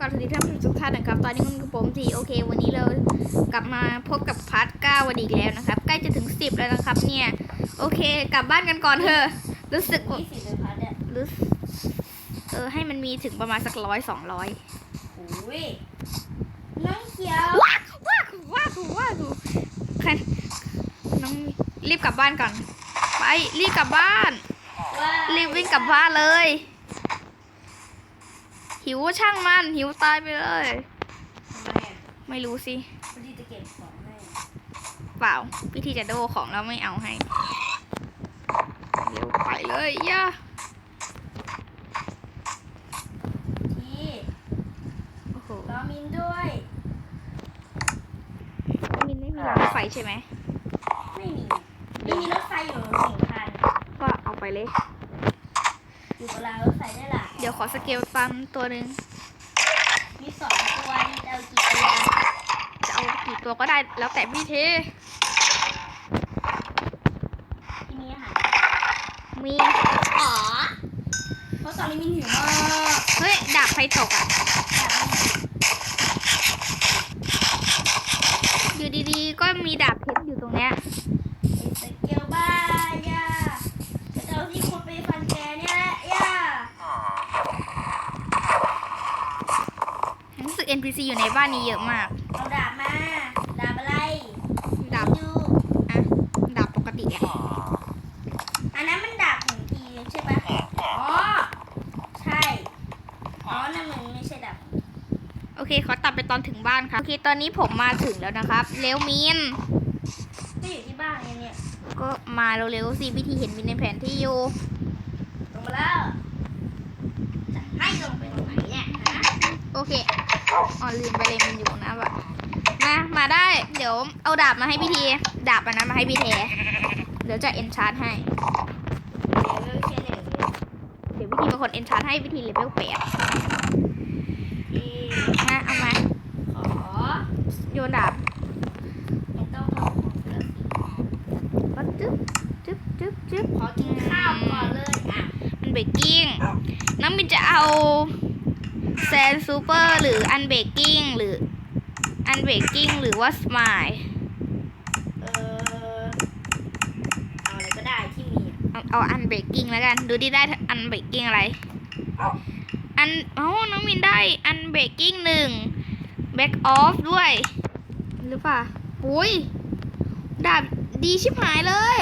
ก่อนสวัสดีท่านผู้ชมทุกท่านนะครับ ตอนนี้คุณกับผมทีโอเค วันนี้เรากลับมาพบกับพาร์ทเก้าวันอีกแล้วนะครับ ใกล้จะถึงสิบแล้วนะครับ เนี่ย โอเค กลับบ้านกันก่อนเถอะ รู้สึกว่ายี่สิบเลยพัดเนี่ยรู้สึกเออ ให้มันมีถึงประมาณสักร้อยสองร้อยโอ้ยน้องเขียวว้าวว้าวว้าวว้าวใครน้องรีบกลับบ้านก่อน ไป รีบกลับบ้านว่ารีบวิ่งกลับบ้านเลย หิวช่างมันหิวตายไปเลยทำไมอะไม่รู้สิพอดีจะเก็บของให้เปล่าพิธีจะโดของแล้วไม่เอาให้เดี๋ยวไปเลยย่าที่โอ้โหรอมินด้วยมินไม่มีรางรถไฟใช่ไหมไม่มีไม่มีรถไฟอยู่หนึ่งคันก็เอาไปเลยอยู่กับรางรถไฟได้ล่ะ เดี๋ยวขอสเกลตันตัวหนึ่งมีสองตัวมีเอากี่ตัวจะเอากี่ตัวก็ได้แล้วแต่พี่เทที่มีอาหารมีอ๋อเพราะตอนนี้มินหิวมากเฮ้ยดาบไฟตกอะอยู่ดีๆ ก็มีดาบเพชรอยู่ตรงเนี้ย ไอ้สเกลบ้าย่าจะเอาที่คุณไปฟันแกเนี่ยแหละย่า รู้สึก NPC อยู่ใน บ้านนี้เยอะมาก เอาดาบมา ดาบอะไรดาบดูอะดาบปกติอะอันนั้นมันดาบหนึ่งทีใช่ปะอ๋อ ใช่ อ๋อ นั่นมันไม่ใช่ดาบโอเคขอตัดไปตอนถึงบ้านครับ โอเค ตอนนี้ผมมาถึงแล้วนะครับ เร็วมินก็อยู่ที่บ้านเนี่ยเนี่ยก็มาเร็วๆสิพิธีเห็นมินในแผนที่อยู่ลงมาแล้วจะให้ลงไปตรงไหนเนี่ยฮะโอเค อ๋อลืมไปเลยมินอยู่นะวะมามาได้ เดี๋ยวเอาดาบมาให้พิธีดาบอันนั้นมาให้พี่แทเดี๋ยวจะเอนชาร์ให้ เดี๋ยวเชื่อหนึ่งเลยเดี๋ยวพิธีเป็นคนเอนชาร์ให้พิธีเลเวลแปดที่นะเอามาขอโยนดาบไม่ต้องเอาของเลือกสีก็จึ๊บจึ๊บจึ๊บจึ๊บขอกินข้าวก่อนเลยอะ มันเบกกิ้ง น้องมินจะเอา แซนซูเปอร์หรืออันเบกกิ้งหรืออันเบกกิ้งหรือว่าสมายเออเอาอะไรก็ได้ที่มีอะเอาเอาอันเบกกิ้งแล้วกัน ดูดิได้อันเบกกิ้งอะไร อันอ๋อน้องมินได้อันเบกกิ้งหนึ่งแบ็กออฟด้วย หรือเปล่าอุ้ยดาบดีชิบหายเลย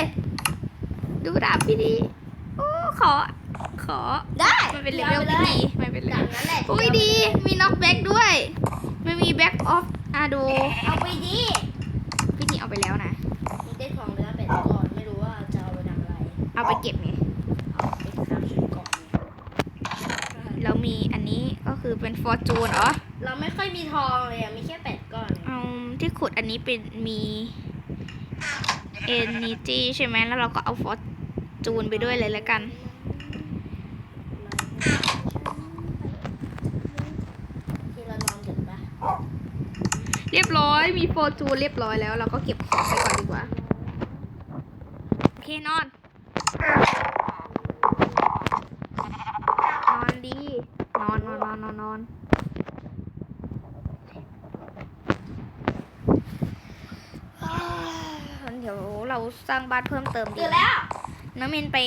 ดูดาบพี่ดี โอ้ ขอ ขอ ได้มันเป็นเลดี๋ยวเวลอาไปพี่เลยดีมันเป็นเลจาเวกลนั้นแหละอุ้ยดี มีน็อกแบ็กด้วยไม่มีแบ็กออฟอะดูเอาไปดิพี่ดีเอาไปแล้วนะมีได้ของเนื้อเป็ดก่อนไม่รู้ว่าจะเอาไปทำอะไร เอาไปเก็บไงเอาไปทำชุดก่อนเนี่ยเรามีอันนี้ก็คือเป็นฟอร์จูนเหรอ เราไม่ค่อยมีทองเลยอะมีแค่เป็ดก่อนเอาที่ขุดอันนี้เป็นมีเอนิจีใช่ไหมแล้วเราก็เอาฟอร์จูนไปด้วยเลยแล้วกัน ที่เรานอนดึกปะ เรียบร้อย มีฟอร์จูนเรียบร้อยแล้ว เราก็เก็บของไปก่อนดีกว่า โอเคนอน นอนดี นอนนอนนอนนอนนอนเดี๋ยวเราสร้างบ้านเพิ่มเติมดีตื่นแล้วน้องมินไป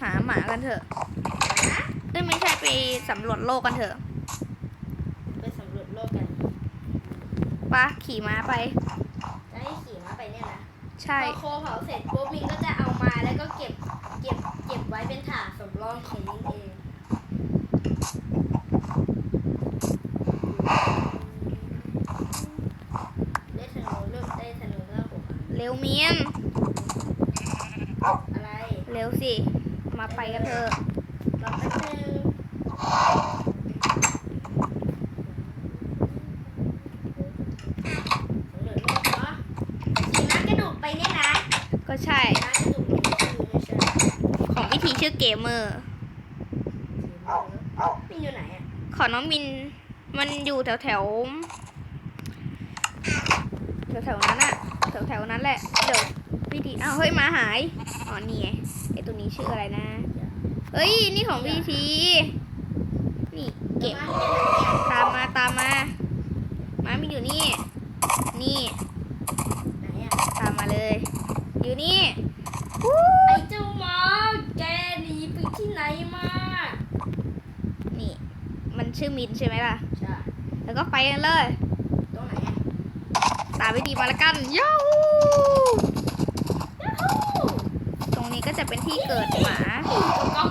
หาหมากันเถอะเอ้ยไม่ใช่ไปสำรวจโลกกันเถอะ ไปสำรวจโลกกัน ปะขี่ม้าไปจะให้ขี่ม้าไปเนี่ยนะใช่ พอโคเผาเสร็จปุ๊บมินก็จะเอามาแล้วก็เก็บเก็บเก็บไว้เป็นถาดสำรองของมินเองได้ธนูเลือกได้ธนูเลือกหกอันเร็วมินอะไร เร็วสิ มาไปกันเถอะรอแป๊บนึงสำรวจโลกเนาะขี่ม้ากระดูกไปเนี่ยนะ ก็ใช่ ม้ากระดูกนี่คือไม่ใช่ ของวิธี ชื่อเกมเมอร์มินอยู่ไหนอะของน้องมิน มันอยู่แถวแถวแถวแถวๆนั้นอะแถวแถวๆนั้นแหละ เดี๋ยววิธีอ้าวเฮ้ยหมาหาย อ๋อนี่ไงไอตัวนี้ชื่ออะไรนะ เฮ้ย นี่ของวิธีนี่เก็บม้าที่ไหนเนี่ยตามมาน้ำมินอยู่นี่ นี่ไหนอะตามมาเลย อยู่นี่ไอ้เจ้าหมา แกหนีไปที่ไหนมานี่ มันชื่อมินใช่ไหมล่ะ ใช่ แล้วก็ไปกันเลย ตรงไหนอะตามวิธีมาละกันย้ายูฮูตรงนี้ก็จะเป็นที่เกิดหมาก๊อก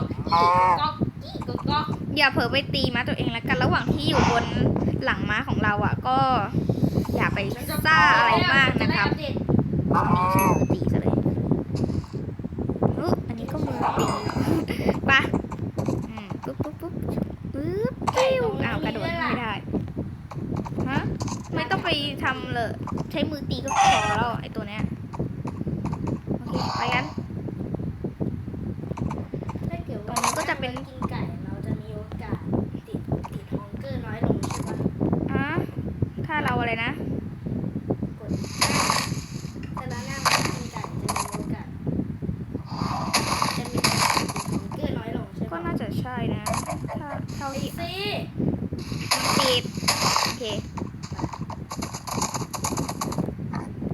ก๊อกกี้ก๊อกก๊อกอย่าเผลอไปตีม้าตัวเองละกัน ระหว่างที่อยู่บนหลังม้าของเราอะ ก็อย่าไปซ่าอะไรมากนะครับจได้อัปเดตนี่ใช้มือตีซะเลยอุ๊ยอันนี้ก็มือตี ไปะปุ๊บปุ๊บปุ๊บปุ๊บปิ้วอ้าวกระโดดไม่ได้ฮะไม่ต้องไปทำเลย ใช้มือตีก็พอแล้วไอตัวเนี้ยโอเคไปกันถ้าเกิดตรว่างนี้ก็จะเป็นกินไก่เราจะมีโอกาสติดติดฮองเกอร์น้อยลงใช่ปะอะถ้าเราอะไรนะ กดแต่ละหน้ามันกินไก่จะมีโอกาสจะมีโอกาสติดฮองเกอร์น้อยลงใช่ ก็ ปะ น่าจะใช่นะ ถ้าเท่า ไอ้ ที่ ซี มันติด โอเค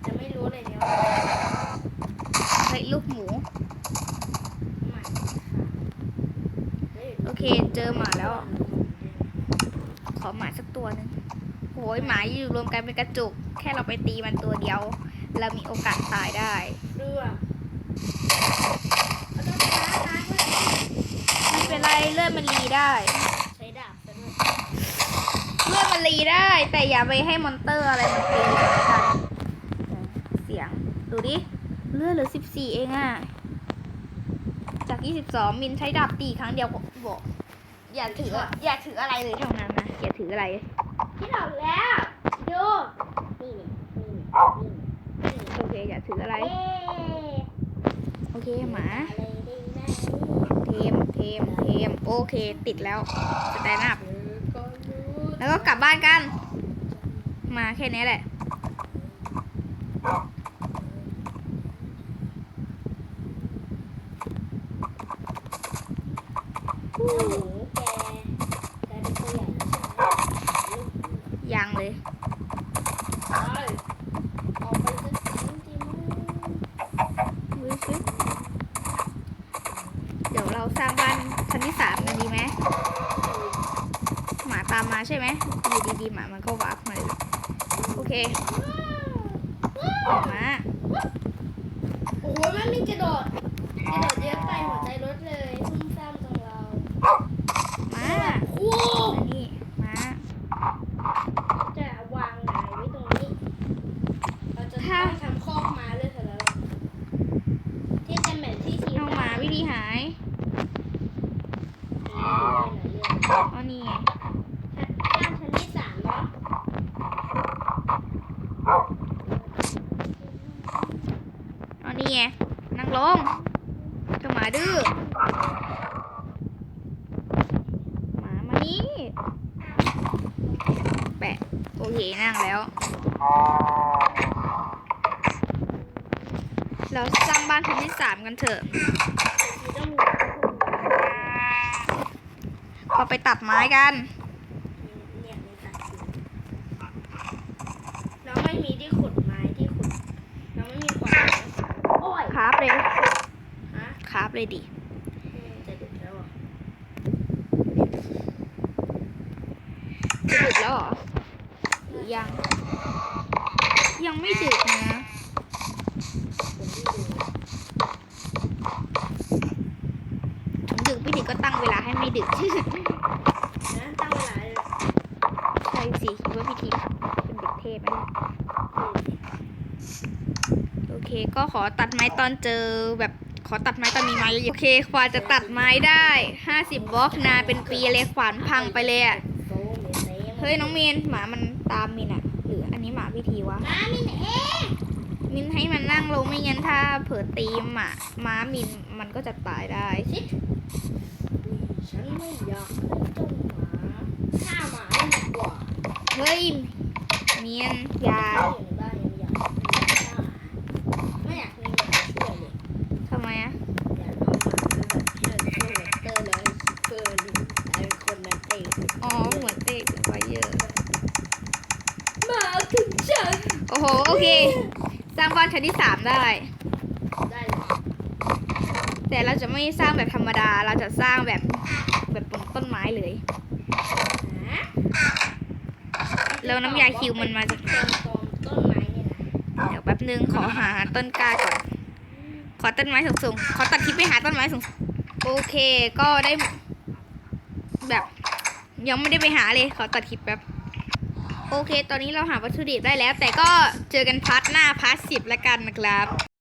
จะไม่รู้เลยเนี่ยว่า เฮ้ย ลูกหมูใหม่ค่ะฮ้ยโอเคเจอหมาแล้ว ขอหมาสักตัวหนึ่งโอ้ยหมาอยู่รวมกันเป็นกระจุก แค่เราไปตีมันตัวเดียว เรามีโอกาสตายได้เรือเอาต้องล้างล้างด้วยไม่เป็นไรเลือดมันรีได้ใช้ดาบซะด้วยเลือดมันรีได้ แต่อย่าไปให้มอนเตอร์อะไรมันตีกันเสียงดูดิ เลือดเหลือสิบสี่เองอะจากยี่สิบสองมินใช้ดาบตีครั้งเดียวก็บอกอย่าถืออย่าถืออะไรเลยเท่านั้นนะอย่าถืออะไรที่หลอกแล้วดูนี่นี่นี่นี่โอเคอย่าถืออะไรเย้โอเคหมาอะไรได้ไหมเทมเทมเทมโอเค ติดแล้วสแตนด์อัพเออก็รู้แล้วก็กลับบ้านกัน มาแค่นี้แหละ เจ้าหมูแกแกเป็นตัวใหญ่แล้วใช่ไหม ยังเลย ไปออกไปสักทีดีมั้ย ดูสิเดี๋ยวเรา สามวันชั้นที่สามกันดีไหมหมาตามมาใช่ไหมอยู่ดีๆหมามันก็วาร์ปมาเลยโอเคมาโอ้โหมันมีกระโดดกระโดดเยอะไปหัวใจลดเลยซุ่มซ่ามตรงเรา มา โอ้ อันนี้มา จะวางไหนไว้ตรงนี้ เราจะต้องทำคอกม้าเลยเถอะแล้วที่จะแมทที่ที เอาหมาวิธีหาย เเอานี่ไง ก้านชั้นที่สามเนาะ เอานี่ไง นั่งลงเจ้าหมาดื้อ หมามานี่ แปะ โอเค นั่งแล้ว เราสร้างบ้านชั้นที่สามกันเถอะทีต้องมีก็ไปตัดไม้กันเนี่ยมีตัดอยู่น้องไม่มีที่ขุดไม้ที่ขุดน้องไม่มีขวานโอ้ยคราฟเลยฮะคราฟเลยดิอืมจะดึกแล้วอะจะดึกแล้วเหรอหรือยัง ยังไม่ดึกนะถึงดึกพี่ดึกก็ตั้งเวลาให้ไม่ดึกนะตั้งเวลาเลยใช่สิคิดว่าพี่ทีเป็นเด็กเทพไหมล่ะโอเค ก็ขอตัดไม้ตอนเจอแบบขอตัดไม้ตอนมีไม้เยอะๆโอเคกว่าจะตัดไม้ได้ห้าสิบบล็อกนานเป็นปีเลยขวานพังไปเลยอะโซ่เมเซ่เฮ้ยน้องมีนหมามันตามมินอะ วะมามินเองมินให้มันนั่งลงไม่งั้นถ้าเผลอตีหมาม้ามินมันก็จะตายได้สิอุ๊ยฉันไม่อยากให้เจ้าหมาฆ่าหมาดีกว่าเฮ้ยเมียนอย่าอยู่ในบ้านยังอยากฆ่าหมาไม่อยากมีหมาช่วยเลยทำไมอะอยากเอาหมาไปแบบเชิญช่วยเตอร์แล้วเกินไอ้คนนั้นเองอ๋อเหมือนเตะไว้เยอะ โอ้โห โอเค สร้างบ้านชั้นที่สามได้ ได้เลยแต่เราจะไม่สร้างแบบธรรมดา เราจะสร้างแบบแบบบนต้นไม้เลยฮะแล้วน้ำยาคิวมันมาจากไหนต้นต้นไม้เนี่ยนะเดี๋ยวแป๊บนึงขอหาต้นกล้าก่อน ขอต้นไม้สูงๆ ขอตัดคลิปไปหาต้นไม้สูงๆโอเค ก็ได้ แบบ ยังไม่ได้ไปหาเลย ขอตัดคลิปแป๊บ โอเค ตอนนี้เราหาวัตถุดิบได้แล้ว แต่ก็เจอกันพาร์ทหน้าพาร์ทสิบแล้วกันนะครับ